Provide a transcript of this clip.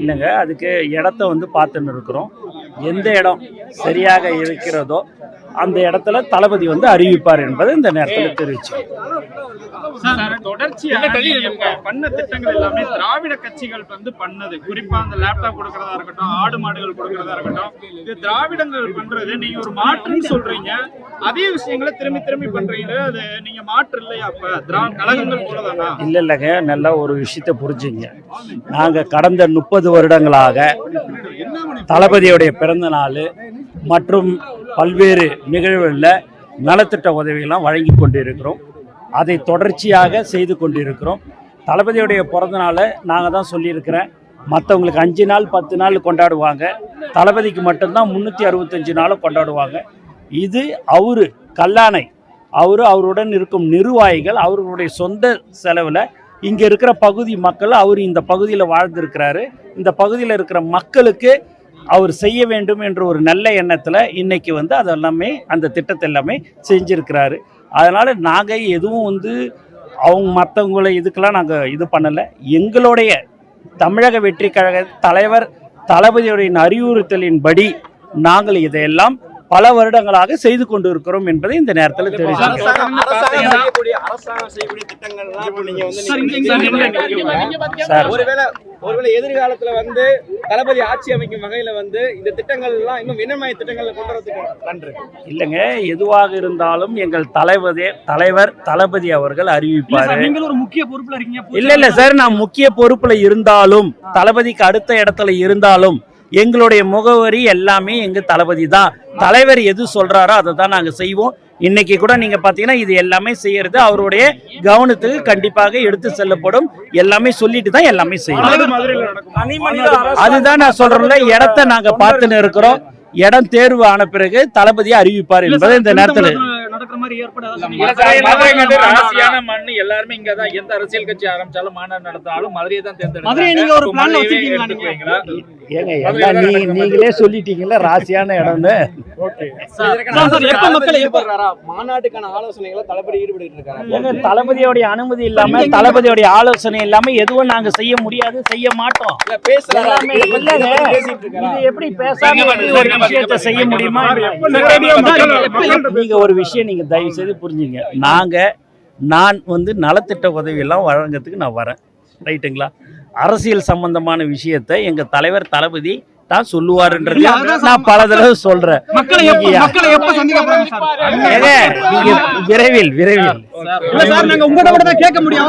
இல்லைங்க அதுக்கு இடத்த வந்து பார்த்துன்னு இருக்கிறோம். எந்த இடம் சரியாக இருக்கிறதோ அந்த இடத்துல தளபதி வந்து அறிவிப்பார் என்பதை இந்த நேரத்தில் தெரிவிச்சு. நீங்க பண்ண திட்டங்கள் எல்லாமே திராவிட கட்சிகள் வந்து பண்ணது. குறிப்பா அந்த லேப்டாப் கொடுக்கறதா இருக்கட்டும் ஆடு மாடுகள் கொடுக்கறதா இருக்கட்டும் இது திராவிடங்கள் பண்றது. நீங்க ஒரு மாற்றுன்னு சொல்றீங்க. அதே விஷயங்களை திரும்பி திரும்பி பண்றீங்க அது நீங்க மாற்று இல்லையா அப்ப? திரா கழகங்கள் போலதானா இல்லை இல்லைங்க. நல்லா ஒரு விஷயத்தை புரிஞ்சுங்க. நாங்கள் கடந்த முப்பது வருடங்களாக தளபதியுடைய பிறந்த நாள் மற்றும் பல்வேறு நிகழ்வுகளில் நலத்திட்ட உதவிகள்லாம் வழங்கி கொண்டிருக்கிறோம். அதை தொடர்ச்சியாக செய்து கொண்டிருக்கிறோம். தளபதியுடைய பிறந்த நாளை நாங்கள் தான் சொல்லியிருக்கிறேன். மற்றவங்களுக்கு அஞ்சு நாள் பத்து நாள் கொண்டாடுவாங்க. தளபதிக்கு மட்டும்தான் முந்நூற்றி அறுபத்தஞ்சு நாளும் கொண்டாடுவாங்க. இது அவரு கல்லானை அவரு அவருடன் இருக்கும் நிர்வாகிகள் அவர்களுடைய சொந்த செலவில் இங்கே இருக்கிற பகுதி மக்கள் அவர் இந்த பகுதியில் வாழ்ந்திருக்கிறாரு. இந்த பகுதியில் இருக்கிற மக்களுக்கு அவர் செய்ய வேண்டும் என்ற ஒரு நல்ல எண்ணத்தில் இன்றைக்கி வந்து அதெல்லாமே அந்த திட்டத்தை எல்லாமே செஞ்சுருக்கிறாரு. அதனால் நாங்கள் எதுவும் வந்து அவங்க மற்றவங்களை இதுக்கெல்லாம் நாங்கள் இது பண்ணலை. எங்களுடைய தமிழக வெற்றி கழக தலைவர் தளபதியுடைய அறிவுறுத்தலின்படி நாங்கள் இதையெல்லாம் பல வருடங்களாக செய்து கொண்டு இருக்கிறோம் என்பதை இந்த நேரத்தில் தெரிவிக்கிறேன் ஒருவேளை ஒருவேளை எதிர்காலத்துல வந்து தளபதி ஆட்சி அமைக்கும் வகையில வந்து இந்த திட்டங்கள் எல்லாம் இன்னும் என்னமாய திட்டங்களை கொண்டு வரதுக்கு நன்றி. இல்லைங்க எதுவாக இருந்தாலும் எங்கள் தலைவதே தலைவர் தளபதி அவர்கள் அறிவிப்பாரு. நீங்களும் ஒரு முக்கிய பொறுப்புல இருக்கீங்க. இல்ல இல்ல சார் நான் முக்கிய பொறுப்புல இருந்தாலும் தளபதிக்கு அடுத்த இடத்துல இருந்தாலும் எங்களுடைய முகவரி எல்லாமே எங்க தளபதி தான். தலைவர் எது சொல்றாரோ அதை தான் நாங்க செய்வோம். இன்னைக்கு கூட நீங்க பாத்தீங்கன்னா இது எல்லாமே செய்யறது அவருடைய கவனத்துக்கு கண்டிப்பாக எடுத்து செல்லப்படும். எல்லாமே சொல்லிட்டு தான் எல்லாமே செய்யணும் அதுதான் நான் சொல்றேன்ல இடத்த நாங்க பார்த்துன்னு இருக்கிறோம். இடம் தேர்வு ஆன பிறகு தளபதி அறிவிப்பார் என்பதை இந்த நேரத்தில் எந்த அரசியல் கட்சி ஆரம்பிச்சாலும் மாநாடு நடத்தினாலும் மதுரையை தான் தேர்ந்தெடுக்கிறாங்க. ஏங்க எல்லாம் நீ நீங்களே சொல்லிட்டீங்கல்ல ராசியான இடம்னு. மாநாட்டுக்கான ஆலோசனைகளை தளபதி ஈடுபட்டு தளபதியோடைய அனுமதி இல்லாம தளபதியோடைய ஆலோசனை இல்லாம எதுவும் நாங்க செய்ய முடியாது செய்ய மாட்டோம். இது எப்படி பேசாம ஒரு விஷயத்தை செய்ய முடியுமா? நீங்க ஒரு விஷயம் நீங்க தயவு செய்து புரிஞ்சுங்க. நாங்க நான் வந்து நலத்திட்ட உதவி எல்லாம் வழங்கறதுக்கு நான் வரேன். ரைட்டுங்களா? அரசியல் சம்பந்தமான விஷயத்தை எங்க தலைவர் தளபதி தான் சொல்லுவாருன்றது நான் பல தடவை சொல்றேன். விரைவில் விரைவில். கேட்க முடியும்.